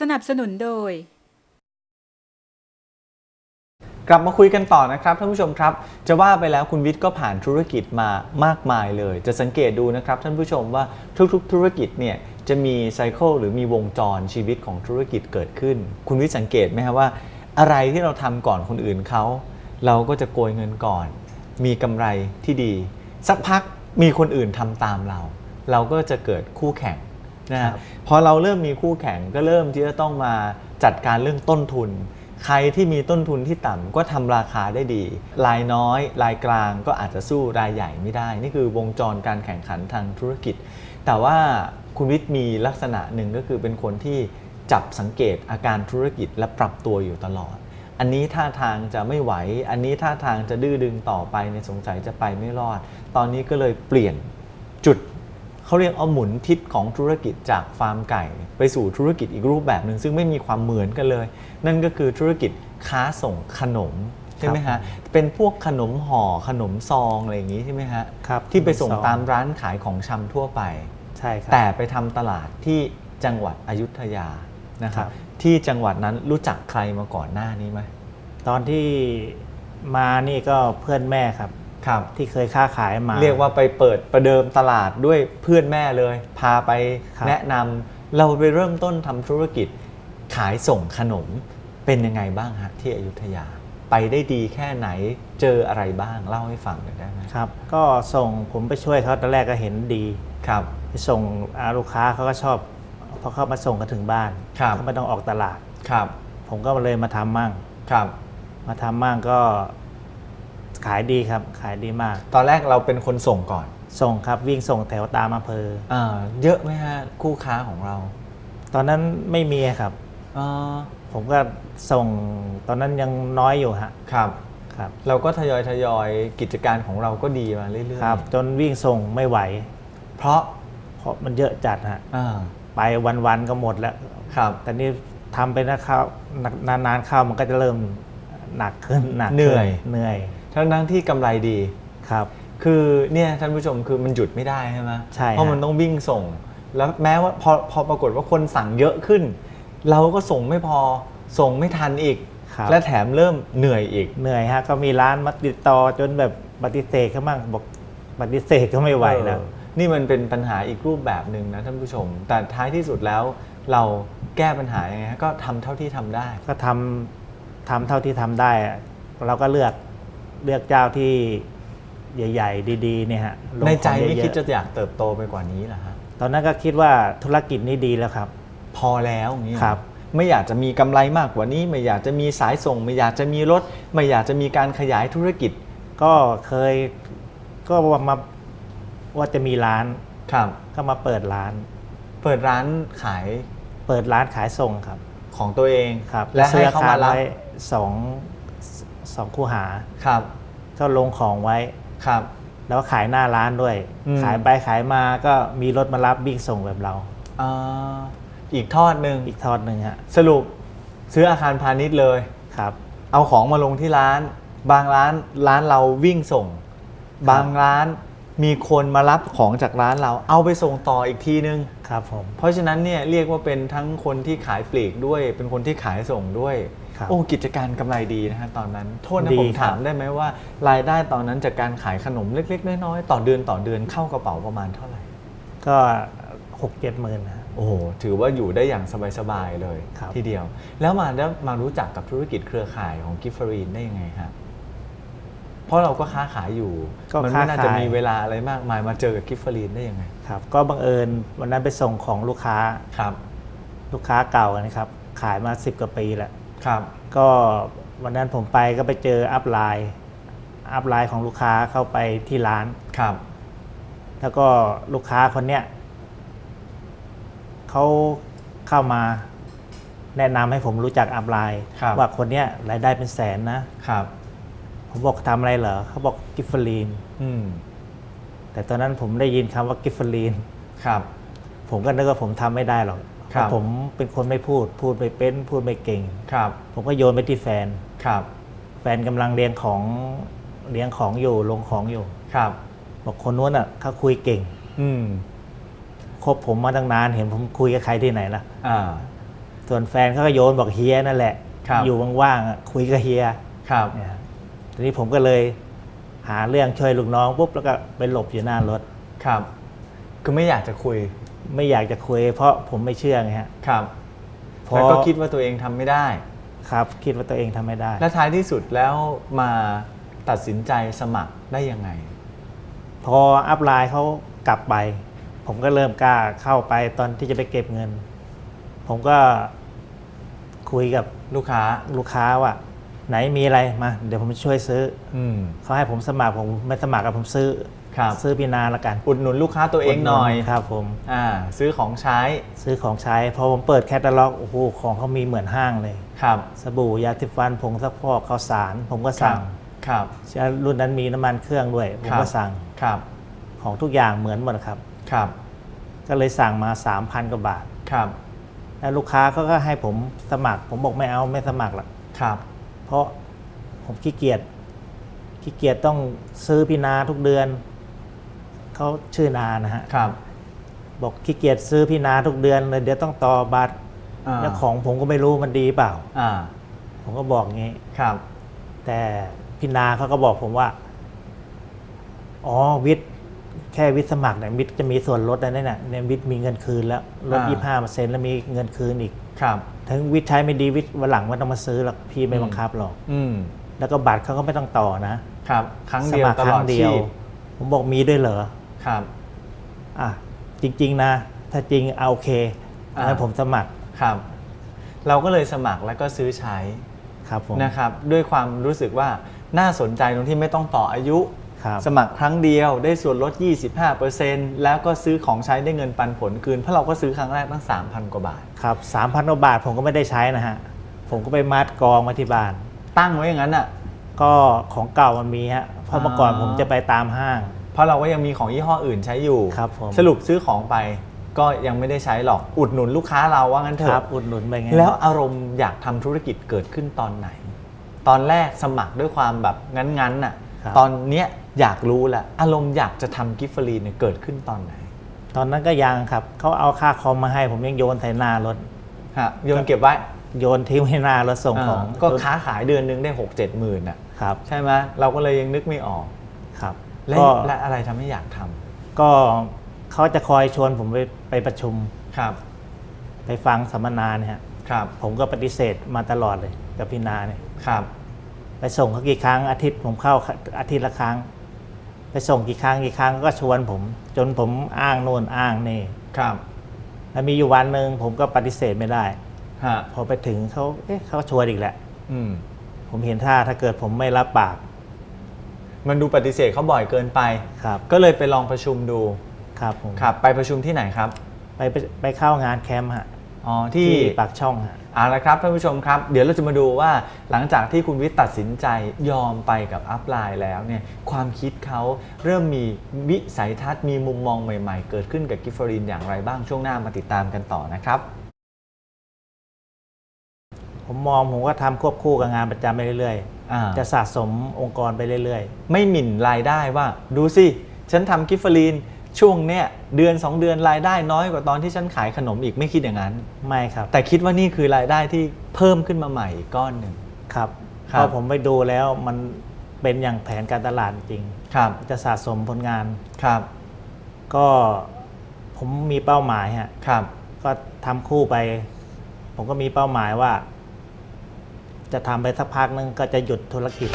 สนับสนุนโดย กลับมาคุยกันต่อนะครับท่านผู้ชมครับ จะว่าไปแล้วคุณวิทย์ก็ผ่านธุรกิจมามากมายเลย จะสังเกตดูนะครับท่านผู้ชมว่าทุกๆ ธุรกิจเนี่ยจะมีไซเคิลหรือมีวงจรชีวิตของธุรกิจเกิดขึ้น คุณวิทย์สังเกตไหมครับว่า อะไรที่เราทำก่อนคนอื่นเขาเราก็จะโกยเงินก่อน มีกำไรที่ดี สักพักมีคนอื่นทำตามเรา เราก็จะเกิดคู่แข่ง นะครัฮะบพอเราเริ่มมีคู่แข่งก็เริ่มที่จะต้องมาจัดการเรื่องต้นทุน ใครที่มีต้นทุนที่ต่ำก็ทำราคาได้ดี รายน้อย รายกลางก็อาจจะสู้รายใหญ่ไม่ได้ นี่คือวงจรการแข่งขันทางธุรกิจ แต่ว่าคุณวิทย์มีลักษณะหนึ่งก็คือเป็นคนที่จับสังเกตอาการธุรกิจและปรับตัวอยู่ตลอด อันนี้ท่าทางจะไม่ไหว อันนี้ท่าทางจะดื้อดึงต่อไปในยสงสัยจะไปไม่รอด ตอนนี้ก็เลยเปลี่ยนจุด เขาเรียกเอาหมุนทิศของธุรกิจจากฟาร์มไก่ ไปสู่ธุรกิจอีกรูปแบบหนึ่งซึ่งไม่มีความเหมือนกันเลย นั่นก็คือธุรกิจค้าส่งขนมใช่ไหมครัฮะบเป็นพวกขนมห่อขนมซองอะไรอย่างนี้ใช่ไหมฮะครับที่ไปส่งขนมซองตามร้านขายของชำทั่วไปใช่ครับแต่ไปทำตลาดที่จังหวัดอยุธยานะครับครับที่จังหวัดนั้นรู้จักใครมาก่อนหน้านี้ไหมตอนที่มานี่ก็เพื่อนแม่ครับ ครับที่เคยค้าขายมา เรียกว่าไปเปิดประเดิมตลาดด้วยเพื่อนแม่เลย พาไปครับแนะนำเราไปเริ่มต้นทำธุรกิจขายส่งขนมเป็นยังไงบ้างฮะที่อยุธยา ไปได้ดีแค่ไหนเจออะไรบ้างเล่าให้ฟังหน่อยได้ไหมครับ ก็ส่งผมไปช่วยเขาตอนแรกก็เห็นดีครับไปส่งอ่าลูกค้าเขาก็ชอบเพราะเขามาส่งกันถึงบ้านครับเขาไม่ต้องออกตลาดครับ ผมก็เลยมาทำมั่งครับ มาทำมั่งก็ ขายดีครับขายดีมาก ตอนแรกเราเป็นคนส่งก่อน ส่งครับวิ่งส่งแถวตามอำเภออาเยอะไหมฮะคู่ค้าของเรา ตอนนั้นไม่มีครับอ่าผมก็ส่งตอนนั้นยังน้อยอยู่ฮะครับ ครับ เราก็ทยอยทยอยกิจการของเราก็ดีมาเรื่อยๆครับ จนวิ่งส่งไม่ไหว เพราะเพราะมันเยอะจัดฮะอ่าไปวันๆก็หมดแล้วครับแต่นี่ทำไปนะเข้านานๆเข้ามันก็จะเริ่มหนักขึ้นหนักขึ้เหนื่อยเหนื่อย ทั้งนั้นที่กำไรดีครับ คือเนี่ยท่านผู้ชมคือมันหยุดไม่ได้ใช่ไหมใช่เพราะฮะมันต้องวิ่งส่ง แล้วแม้ว่าพอพอปรากฏว่าคนสั่งเยอะขึ้น เราก็ส่งไม่พอส่งไม่ทันอีกครับและแถมเริ่มเหนื่อยอีกเหนื่อยฮะก็มีร้านมาติดต่อจนแบบปฏิเสธเขาบ้างบอกปฏิเสธก็ไม่ไหวแล้วเออนี่มันเป็นปัญหาอีกรูปแบบหนึ่งนะท่านผู้ชม แต่ท้ายที่สุดแล้วเราแก้ปัญหายังไงฮะก็ทำเท่าที่ทำได้ ก็ทำทำเท่าที่ทำได้อะเราก็เลือก เลือกเจ้าที่ใหญ่ ๆ ดีๆเนี่ยฮะลงในใจของไม่เยอคิดจะอยากเติบโตไปกว่านี้เหรอฮะ ตอนนั้นก็คิดว่าธุรกิจนี้ดีแล้วครับ พอแล้วอย่างนี้เหอครับ ไม่อยากจะมีกำไรมากกว่านี้ ไม่อยากจะมีสายส่ง ไม่อยากจะมีรถ ไม่อยากจะมีการขยายธุรกิจก็เคยก็ว่ามาว่าจะมีร้านครับ ก็มาเปิดร้าน เปิดร้านขายเปิดร้านขายส่งครับของตัวเองครับและให้เขามารับไว้สอง สองคู่หาครับก็ลงของไว้ครับ แล้วก็ขายหน้าร้านด้วย อืม ขายไปขายมาก็มีรถมารับวิ่งส่งแบบเรา อ่าอีกทอดหนึ่งอีกทอดหนึ่งฮะสรุปซื้ออาคารพาณิชย์เลย ครับเอาของมาลงที่ร้าน บางร้านร้านเราวิ่งส่ง บางร้านมีคนมารับของจากร้านเรา เอาไปส่งต่ออีกทีนึง ครับผม เพราะฉะนั้นเนี่ยเรียกว่าเป็นทั้งคนที่ขายปลีกด้วย เป็นคนที่ขายส่งด้วยครับ โอ้กิจการกำไรดีนะฮะตอนนั้น โทษนะดีผมครับถามได้ไหมว่ารายได้ตอนนั้นจากการขายขนมเล็ก ๆ น้อยๆต่อเดือนต่อเดือนเข้ากระเป๋าประมาณเท่าไหร่ ก็หกเจ็ดหมื่นฮะโอ้โหถือว่าอยู่ได้อย่างสบายๆเลยครับทีเดียว แล้วมาได้มารู้จักกับธุรกิจเครือข่ายของกิฟฟรีนได้ยังไงฮะเพราะเราก็ค้าขายอยู่ก็มันค้าไม่น่าจะขายมีเวลาอะไรมากมายมาเจอกับกิฟฟรีนได้ยังไงครับ ก็บังเอิญวันนั้นไปส่งของลูกค้าครับ ลูกค้าเก่านะครับ ขายมาสิบกว่าปีแล้ว ครับก็วันนั้นผมไปก็ไปเจออัพไลน์อัพไลน์ของลูกค้าเข้าไปที่ร้านครับ แล้วก็ลูกค้าคนเนี้ยเขาเข้ามาแนะนำให้ผมรู้จักอัพไลน์ครับว่าคนเนี้ยรายได้เป็นแสนนะครับ ผมบอกทำอะไรเหรอเขาบอกกิฟเฟอรีนอืมแต่ตอนนั้นผมได้ยินคำว่ากิฟเฟอรีนครับ ผมก็นึกว่าผมทำไม่ได้หรอก ครับเพราะผมเป็นคนไม่พูด พูดไม่เป็นพูดไม่เก่ง ครับ ผมก็โยนไปที่แฟน ครับ แฟนกำลังเลี้ยงของเลี้ยงของอยู่ลงของอยู่ ครับ บอกคนนู้นอะเขาคุยเก่ง อืมคบผมมาตั้งนานเห็นผมคุยกับใครที่ไหนล่ะอ่า ส่วนแฟนเขาก็โยนบอกเฮียนั่นแหละครับอยู่ว่างๆอะคุยกับเฮียครับเนี่ยครับทีนี้ผมก็เลยหาเรื่องช่วยลูกน้องปุ๊บแล้วก็ไปหลบอยู่หน้ารถ ครับ คือไม่อยากจะคุย ไม่อยากจะคุย เพราะผมไม่เชื่อไงฮะครับพอแล้วก็คิดว่าตัวเองทำไม่ได้ ครับ คิดว่าตัวเองทำไม่ได้ และท้ายที่สุดแล้วมาตัดสินใจสมัครได้ยังไง พออัพไลน์เขากลับไป ผมก็เริ่มกล้าเข้าไปตอนที่จะไปเก็บเงิน ผมก็คุยกับลูกค้าลูกค้าว่าไหนมีอะไรมา เดี๋ยวผมช่วยซื้ออืมเขาให้ผมสมัครผมไม่สมัครกับผมซื้อ ครับซื้อพี่นาละกันอุดหนุนลูกค้าตัวเองหน่อยครับผมอ่าซื้อของใช้ซื้อของใช้พอผมเปิดแคตตาล็อกโอ้โหของเขามีเหมือนห้างเลยครับสบู่ยาสีฟันผงซักฟอกข้าวสาร ผมก็สั่งครับรุ่นนั้นมีน้ำมันเครื่องด้วยผมครัก็บสั่งครับ ของทุกอย่างเหมือนหมดครับครับ ก็เลยสั่งมา 3,000กว่าบาทครับ แล้วลูกค้าเขาก็ให้ผมสมัคร ผมบอกไม่เอาไม่สมัครละครับ เพราะผมขี้เกียจขี้เกียจต้องซื้อพี่นาทุกเดือน เขาชื่อนานะฮะครับ บอกขี้เกียจซื้อพี่นาทุกเดือนเลยเดี๋ยวต้องต่อบัตรอ่าแล้วของผมก็ไม่รู้มันดีเปล่า อ่า ผมก็บอกงี้ครับ แต่พี่นาเขาก็บอกผมว่า อ๋อวิทย์แค่วิทย์สมัครเนี่ยวิทย์จะมีส่วนลดอะไรเนี่ยเนี่ยวิทย์มีเงินคืนแล้วลดอ่ายี่ห้าเปอร์เซ็นต์แล้วมีเงินคืนอีกครับถึงวิทย์ใช้ไม่ดีวิทย์วันหลังไม่ต้องมาซื้อหรอกพี่ไม่อืมบังคับหรอก อืมแล้วก็บัตรเขาก็ไม่ต้องต่อนะครับ ครั้งสเดียวมัครตคลรั้องดเดีชียวพผมบอกมีด้วยเหรอ ครับอะจริง ๆ นะ ถ้าจริงเอาโอเคอ่างั้นผมสมัครครับ เราก็เลยสมัครแล้วก็ซื้อใช้ครับผมนะครับ ด้วยความรู้สึกว่าน่าสนใจตรงที่ไม่ต้องต่ออายุครับสมัครครั้งเดียวได้ส่วนลด 25%แล้วก็ซื้อของใช้ได้เงินปันผลคืน เพราะเราก็ซื้อครั้งแรกตั้ง 3,000 กว่าบาท ครับสามพันกว่าบาทผมก็ไม่ได้ใช้นะฮะ ผมก็ไปมัดกองมาที่บ้าน ตั้งไว้อย่างนั้นอะ ก็ของเก่ามันมีฮะ เพราะเมื่อก่อนอ่าผมจะไปตามห้าง เพราะเราก็ยังมีของยี่ห้ออื่นใช้อยู่ครับผมสรุปซื้อของไปก็ยังไม่ได้ใช้หรอกอุดหนุนลูกค้าเราว่างั้นเถครัอะบอุดหนุนไปไงแล้วอารมณ์อยากทำธุรกิจเกิดขึ้นตอนไหน ตอนแรกสมัครด้วยความแบบงั้นๆน่ะครับตอนเนี้ยอยากรู้แหละอารมณ์อยากจะทำกิฟต์ฟรีเนี่ยเกิดขึ้นตอนไหน ตอนนั้นก็ยังครับเขาเอาค่าคอมมาให้ผมยังโยนใส่หน้ารถฮะโยนเก็บไว้โยนทิ้งไว้หน้ารถส่งของาก็ค้าขายเดือนนึงได้หกเจ็ดหมื่นอะครับใช่ไหมเราก็เลยยังนึกไม่ออกครับ และก็และอะไรทำให้อยากทำก็เขาจะคอยชวนผมไปไปประชุม ครับไปฟังสัมมนาเนี่ยฮะครับผมก็ปฏิเสธมาตลอดเลยกับพี่นาเนี่ยครับไปส่งเขากี่ครั้งอาทิตย์ผมเข้าอาทิตย์ละครั้ง ไปส่งกี่ครั้งกี่ครั้งก็ชวนผม จนผมอ้างโน่นอ้างนี่ครับแล้วมีอยู่วันหนึ่งผมก็ปฏิเสธไม่ได้ ฮะพอไปถึงเขาเอ๊ะเขาชวนอีกแหละ อืมผมเห็นท่าถ้าเกิดผมไม่รับปาก มันดูปฏิเสธเขาบ่อยเกินไป ครับก็เลยไปลองประชุมดูครับผมครับไปประชุมที่ไหนครับ ไปไปไปเข้างานแคมป์ฮะอ๋อที่ ที่ปากช่องฮะ เอาละครับท่านผู้ชมครับ เดี๋ยวเราจะมาดูว่าหลังจากที่คุณวิทย์ตัดสินใจยอมไปกับอัพไลน์แล้วเนี่ยความคิดเขาเริ่มมีวิสัยทัศน์มีมุมมองใหม่ๆ เกิดขึ้นกับกิฟฟรินอย่างไรบ้างช่วงหน้ามาติดตามกันต่อนะครับ ผมมองผมก็ทำควบคู่กับงานประจำไปเรื่อยอ่าๆ จะสะสมองค์กรไปเรื่อยไม่หมิ่นรายได้ว่า ดูสิ ฉันทำกิฟฟรีนช่วงเนี้ยเดือน 2 เดือนรายได้น้อยกว่าตอนที่ฉันขายขนมอีกไม่คิดอย่างนั้นๆไม่ครับ แต่คิดว่านี่คือรายได้ที่เพิ่มขึ้นมาใหม่อีกก้อนหนึ่งครับครับเพราะผมไปดูแล้วมันเป็นอย่างแผนการตลาดจริงครับจะสะสมผลงานครับ ก็ผมมีเป้าหมายฮะครับ ก็ทำคู่ไป ผมก็มีเป้าหมายว่า จะทำไปสักพักนึงก็จะหยุดธุรกิจ